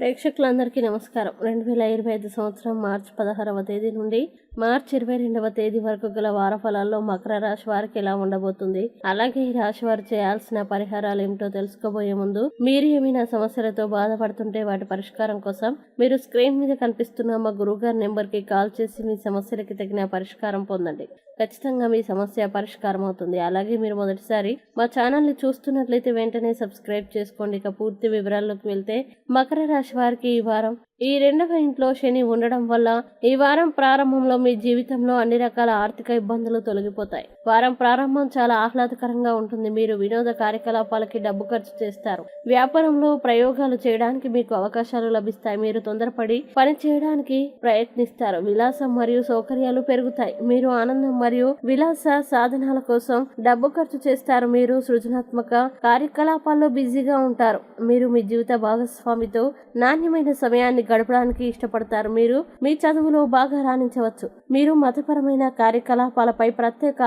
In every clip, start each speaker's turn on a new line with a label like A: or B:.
A: ప్రేక్షకులందరికీ నమస్కారం. రెండు వేల ఇరవై ఐదు సంవత్సరం మార్చి పదహారవ తేదీ నుండి మార్చి ఇరవై రెండవ తేదీ వరకు గల వార ఫలాల్లో మకర రాశి వారికి ఎలా ఉండబోతుంది? అలాగే ఈ రాశి వారు చేయాల్సిన పరిహారాలు ఏమిటో తెలుసుకోబోయే ముందు మీరు ఏమైనా సమస్యలతో బాధపడుతుంటే వాటి పరిష్కారం కోసం మీరు స్క్రీన్ మీద కనిపిస్తున్న మా గురువుగారి నెంబర్కి కాల్ చేసి మీ సమస్యలకి తగిన పరిష్కారం పొందండి. ఖచ్చితంగా మీ సమస్య పరిష్కారం అవుతుంది. అలాగే మీరు మొదటిసారి మా ఛానల్ని చూస్తున్నట్లయితే వెంటనే సబ్స్క్రైబ్ చేసుకోండి. ఇక పూర్తి వివరాల్లోకి వెళ్తే మకర రాశి వారికి ఈ వారం ఈ రెండవ ఇంట్లో శని ఉండడం వల్ల ఈ వారం ప్రారంభంలో మీ జీవితంలో అన్ని రకాల ఆర్థిక ఇబ్బందులు తొలగిపోతాయి. వారం ప్రారంభం చాలా ఆహ్లాదకరంగా ఉంటుంది. మీరు వినోద కార్యకలాపాలకి డబ్బు ఖర్చు చేస్తారు. వ్యాపారంలో ప్రయోగాలు చేయడానికి మీకు అవకాశాలు లభిస్తాయి. మీరు తొందరపడి పని చేయడానికి ప్రయత్నిస్తారు. విలాసం మరియు సౌకర్యాలు పెరుగుతాయి. మీరు ఆనందం మరియు విలాస సాధనాల కోసం డబ్బు ఖర్చు చేస్తారు. మీరు సృజనాత్మక కార్యకలాపాల్లో బిజీగా ఉంటారు. మీరు మీ జీవిత భాగస్వామితో నాణ్యమైన సమయాన్ని గడపడానికి ఇష్టపడతారు. మీరు మీ చదువులో బాగా రాణించవచ్చు. మీరు మతపరమైన కార్యకలాపాలపై ప్రత్యేక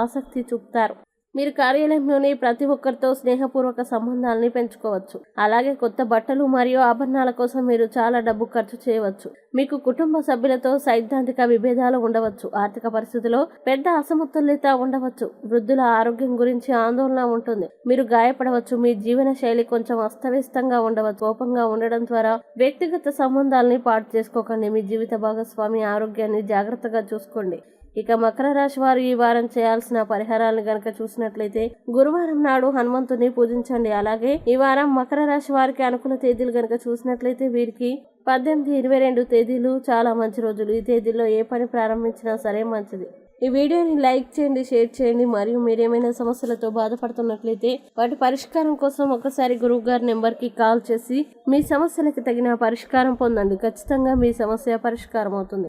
A: ఆసక్తి చూపుతారు. మీరు కార్యాలయంలోని ప్రతి ఒక్కరితో స్నేహపూర్వక సంబంధాలని పెంచుకోవచ్చు. అలాగే కొత్త బట్టలు మరియు ఆభరణాల కోసం మీరు చాలా డబ్బు ఖర్చు చేయవచ్చు. మీకు కుటుంబ సభ్యులతో సైద్ధాంతిక విభేదాలు ఉండవచ్చు. ఆర్థిక పరిస్థితిలో పెద్ద అసమతుల్యత ఉండవచ్చు. వృద్ధుల ఆరోగ్యం గురించి ఆందోళన ఉంటుంది. మీరు గాయపడవచ్చు. మీ జీవన శైలి కొంచెం అస్తవ్యస్తంగా ఉండవచ్చు. కోపంగా ఉండడం ద్వారా వ్యక్తిగత సంబంధాలని పాటు చేసుకోకండి. మీ జీవిత భాగస్వామి ఆరోగ్యాన్ని జాగ్రత్తగా చూసుకోండి. ఇక మకర రాశి వారు ఈ వారం చేయాల్సిన పరిహారాలను గనక చూసినట్లయితే గురువారం నాడు హనుమంతుని పూజించండి. అలాగే ఈ వారం మకర రాశి వారికి అనుకూల తేదీలు గనక చూసినట్లయితే వీరికి పద్దెనిమిది ఇరవై రెండు తేదీలు చాలా మంచి రోజులు. ఈ తేదీల్లో ఏ పని ప్రారంభించినా సరే మంచిది. ఈ వీడియోని లైక్ చేయండి షేర్ చేయండి. మరియు మీరేమైనా సమస్యలతో బాధపడుతున్నట్లయితే వాటి పరిష్కారం కోసం ఒకసారి గురువు గారి నెంబర్కి కాల్ చేసి మీ సమస్యలకు తగిన పరిష్కారం పొందండి. ఖచ్చితంగా మీ సమస్య పరిష్కారం అవుతుంది